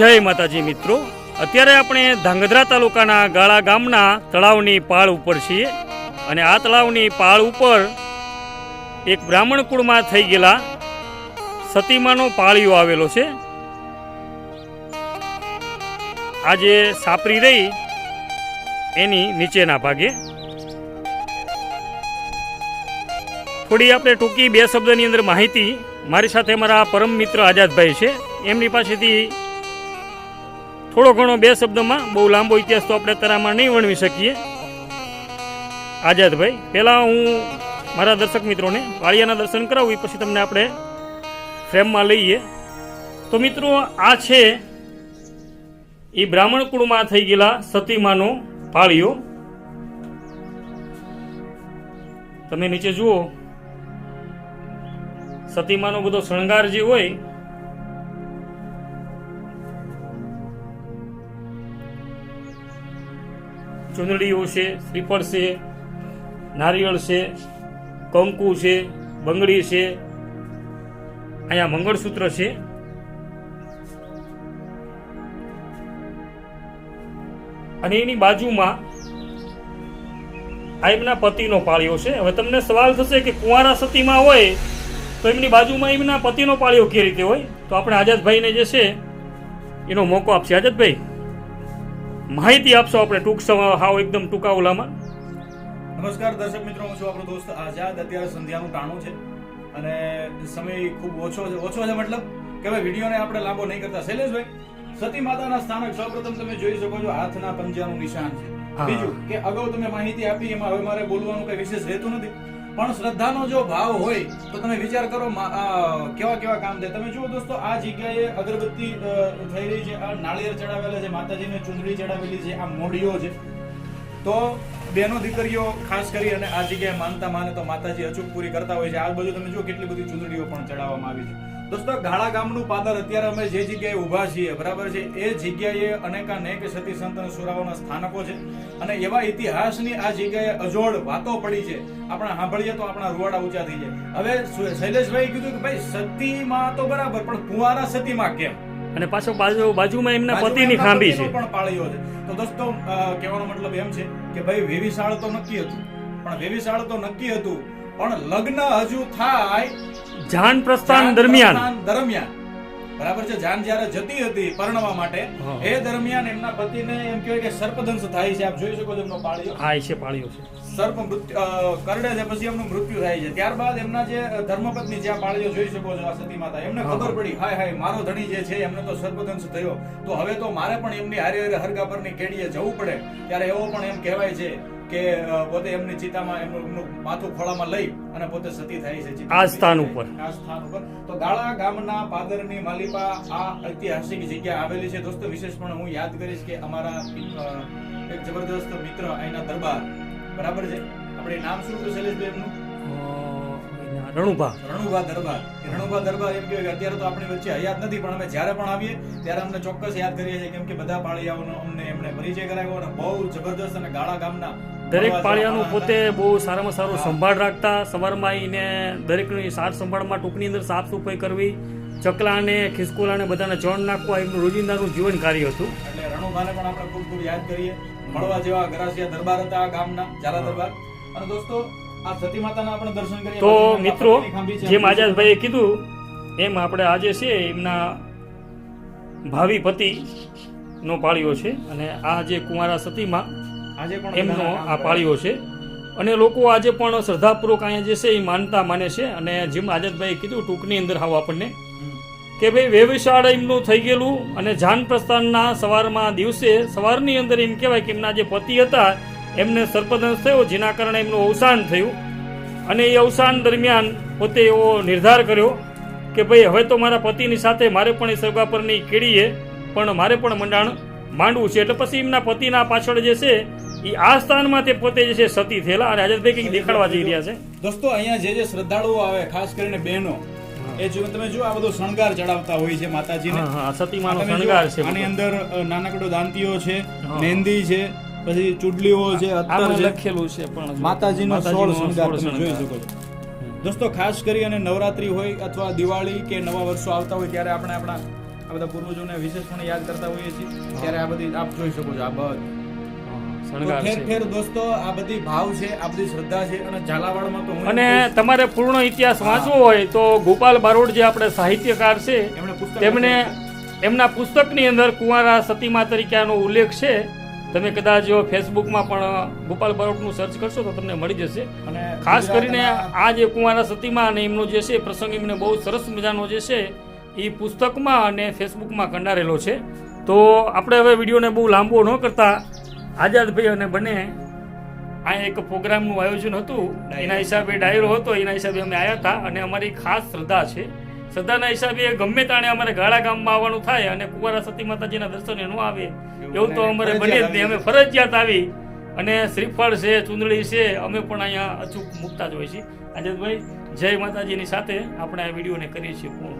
જય માતાજી મિત્રો. અત્યારે આપણે ધાંગધ્રા તાલુકાના ગાળા ગામના તળાવની પાળ ઉપર છીએ અને આ તળાવની પાળ ઉપર એક બ્રાહ્મણ કુળમાં થઈ ગયેલા સતીમાનો પાળીઓ આવેલો છે. આ જે સાપરી રહી એની નીચેના ભાગે. થોડી આપણે ટૂંકી બે શબ્દની અંદર માહિતી. મારી સાથે મારા પરમ મિત્ર આઝાદભાઈ છે. એમની પાસેથી થોડો ઘણો બે શબ્દમાં, બહુ લાંબો ઇતિહાસ તો આપણે તરામાં નહીં વર્ણવી શકીએ. આઝાદભાઈ, પહેલાં હું મારા દર્શક મિત્રોને પાળિયાના દર્શન કરાવું, એ પછી તમને આપણે ફ્રેમમાં લઈએ. તો મિત્રો, આ છે એ બ્રાહ્મણ કુળમાં થઈ ગયેલા સતીમાનો પાળીઓ તમે નીચે જુઓ. સતીમાનો બધો શણગાર જે હોય ચુંદડીઓ છે, શ્રીફળ છે, નારિયેળ છે, કંકુ છે, બંગડી છે, અહીંયા મંગળસૂત્ર છે. અને એની બાજુમાં આ એમના પતિનો પાળ્યો છે. હવે તમને સવાલ થશે કે કુંવારા સતીમાં હોય તો એમની બાજુમાં એમના પતિનો પાળ્યો કે રીતે હોય? તો આપણે આઝાદભાઈને જે છે એનો મોકો આપશે. આઝાદભાઈ. માહિતી આપશો આપણે ટૂંક સમય હાવ એકદમ ટૂંકા ઓલામાં નમસ્કાર દર્શક મિત્રો હું છું આપણો દોસ્ત આઝાદ. અત્યારે સંધ્યાનું ટાણું છે અને સમય ખૂબ ઓછો છે. ઓછો છે મતલબ કે ભાઈ વિડીયોને આપણે લાંબો નહીં કરતા. શૈલેષભાઈ સતી માતાના સ્થાનક સૌપ્રથમ તમે જોઈ શકો છો હાથના પંજાનું નિશાન છે. બીજું કે અગાઉ તમે માહિતી આપી એમાં હવે મારે બોલવાનું કઈ વિશેષ રહેતું નથી. પણ શ્રદ્ધાનો જો ભાવ હોય, તો તમે વિચાર કરો કેવા કેવા કામ થાય. તમે જુઓ દોસ્તો, આ જગ્યાએ અગરબત્તી થઈ રહી છે, આ નાળિયેર ચડાવેલા છે, માતાજીને ચુંદડી ચડાવેલી છે, આ મોડીઓ છે. તો બેનો દીકરીઓ, ખાસ કરી અને આ જગ્યાએ માનતા માને તો માતાજી અચૂક પૂરી કરતા હોય છે. આ બાજુ તમે જુઓ કેટલી બધી ચૂંદડીઓ પણ ચડાવવામાં આવી છે. દોસ્તો ગાળા ગામનું પાદર અત્યારે અમે જે જગ્યાએ ઊભા છીએ બરાબર છે એ જગ્યાએ અનેકાનેક સતી સંત સુરાવાના સ્થાનકો છે. અને એવા ઇતિહાસની આ જગ્યાએ અજોડ વાતો પડી છે. આપણે સાંભળીએ તો આપણા રૂવાડા ઊંચા થઈ જાય. હવે શૈલેષભાઈ કીધું કે ભાઈ સતીમાં તો બરાબર પણ કુંવારા સતીમાં કેમ? અને પાછો બાજુ બાજુમાં એમના પતિની ખાંભી છે. પણ પાળીઓ છે. તો દોસ્તો કહેવાનો મતલબ એમ છે કે ભાઈ વેવિશાળ તો નક્કી હતું. પણ વેવિશાળ તો નક્કી હતું પણ લગ્ન હજુ થાય જાન પ્રસ્થાન દરમિયાન. દરમિયાન. બરાબર છે? જાન જ્યારે જતી હતી પરણવા માટે એ દરમિયાન એમના પતિને એમ કહેવાય કે સર્પદંશ થાય છે. આપ જોઈ શકો છો એમનો પાળ્યો. થાય છે પાળ્યો છે. સર્પ મૃત્યુ કરડે છે પછી એમનું મૃત્યુ થાય છે. ત્યારબાદ એમના જે ધર્મપત્ની જ્યાં પાળીઓ જોઈ શકો છો આ સતી માતા. એમને ખબર પડી હાય હાય મારો ધણી જે છે એમને તો સર્પદંશ થયો. તો હવે તો મારે પણ એમની હારે હારે હરગા પરની કેડીએ જવું પડે. ત્યારે એવો પણ એમ કહેવાય છે કે પોતે એમની ચિતામાં એમનું માથું ખોળામાં લઈ અને પોતે સતી થાય છે આ સ્થાન ઉપર. આ સ્થાન ઉપર. તો ગાળા ગામના પાદરની માલિપા આ ઐતિહાસિક જગ્યા આવેલી છે. દોસ્તો વિશેષ પણ હું યાદ કરીશ કે અમારા એક જબરદસ્ત મિત્ર અહીંના દરબાર. બરાબર છે? આપણે નામ શું હતું શૈલેષભાઈ એમનું રણુભા. રણુભા દરબાર. રણુભા દરબાર એમ કહેવાય કે અત્યારે તો આપણી વચ્ચે હયાત નથી પણ અમે જ્યારે પણ આવીએ ત્યારે અમને ચોક્કસ યાદ કરીએ છીએ કેમ કે બધા પાળિયાઓનો અમને એમણે પરિચય કરાવ્યો અને બહુ જબરદસ્ત અને ગાળા ગામના દરેક પાળિયાનું પોતે બહુ સારામાં સારું સંભાળ રાખતા સવારમાં આવીને દરેકની સાર સંભાળમાં ટૂંકની અંદર સાફ સફાઈ કરવી ચકલાને ખિસકોલાને બધાને ચણ નાખવા એમનું રોજિંદાનું જીવન કાર્ય હતું. એટલે રણુભાને પણ આપણે ખૂબ ખૂબ યાદ કરીએ. મળવા જેવા ગરાસિયા દરબાર હતા આ ગામના ઝાલા દરબાર. અને દોસ્તો તો મિત્રો જેમ આઝાદભાઈએ કીધું એમ આપણે આજે છે એમના ભાવિ પતિનો પાળ્યો છે અને આ જે કુંવારા સતીમાં એમનો આ. પાળ્યો છે અને લોકો આજે પણ શ્રદ્ધાપૂર્વક અહીંયા જે છે એ માનતા માને છે અને જેમ આઝાદભાઈએ કીધું ટૂંકની અંદર હાવ આપણને કે ભાઈ વ્યવસાળ એમનું થઈ ગયેલું અને જાન પ્રસ્થાનના સવારમાં દિવસે સવારની અંદર એમ કહેવાય કે એમના જે પતિ હતા એમને સર્પદંશ થયો જેના કારણે એમનું અવસાન થયું. અને એ અવસાન દરમિયાન પોતે એવો નિર્ધાર કર્યો કે ભાઈ હવે તો મારા પતિની સાથે મારે પણ એ સરગા પરની કેડીએ પણ મારે પણ મંડાણ માંડવું છે. એટલે પછી એમના પતિના પાછળ જે છે એ આ સ્થાનમાં તે પોતે જે છે સતી થયેલા અને આઝાદભાઈ કંઈક દેખાડવા જઈ રહ્યા છે. દોસ્તો અહીંયા જે જે શ્રદ્ધાળુઓ આવે ખાસ કરીને બહેનો એ જો તમે જો આ બધો શણગાર ચડાવતા હોય છે માતાજીને. હા સતી સતીમાનો શણગાર છે આની અંદર નાનકડો દાંતીઓ છે મહેંદી છે પછી ચૂડલીઓ છે અત્તર લખેલું છે પણ માતાજીનો સોળ શણગાર તમે જોઈ શકો છો. દોસ્તો ખાસ કરી અને નવરાત્રી હોય અથવા દિવાળી કે નવા વર્ષો આવતા હોય ત્યારે આપણે આપણા આ બધા પૂર્વજોને વિશેષપણે યાદ કરતા હોઈએ છીએ. ત્યારે આ બધી આપ જોઈ શકો છો આ બધ. ઠેર ઠેર દોસ્તો આ બધી ભાવ છે આ બધી શ્રદ્ધા છે અને ઝાલાવાડમાં તો અને તમારે પૂર્ણ ઇતિહાસ વાંચવો હોય તો ગોપાલ બારોડ જે આપણે સાહિત્યકાર છે છે. એમના પુસ્તકની અંદર કુંવારા સતીમા તરીકે આનો ઉલ્લેખ છે. તમે કદાચ જો ફેસબુકમાં પણ ગોપાલ બારોટનું સર્ચ કરશો તો તમને મળી જશે. અને ખાસ કરીને આ જે કુંવારા સતીમાં અને એમનો જે છે પ્રસંગ એમને બહુ સરસ મજાનો જે છે એ પુસ્તકમાં અને ફેસબુકમાં કંડારેલો છે. તો આપણે હવે વિડીયોને બહુ લાંબો ન કરતા આઝાદભાઈ અને બંને આ એક પ્રોગ્રામનું આયોજન હતું. એના હિસાબે ડાયરો હતો એના હિસાબે અમે આવ્યા હતા અને અમારી ખાસ શ્રદ્ધા છે શ્રદ્ધાના હિસાબે ગમે તાણે અમારે ગાળા ગામમાં આવવાનું થાય અને કુંવારા સતી માતાજીના દર્શને ન આવે એવું તો અમારે બને જ નહીં. અમે ફરજિયાત આવી અને શ્રીફળ છે ચુંદડી છે અમે પણ અહીંયા અચૂક મૂકતા જ હોઈએ છીએ. આજેતભાઈ જય માતાજીની સાથે આપણે આ વિડીયોને કરીએ છીએ પૂર્ણ.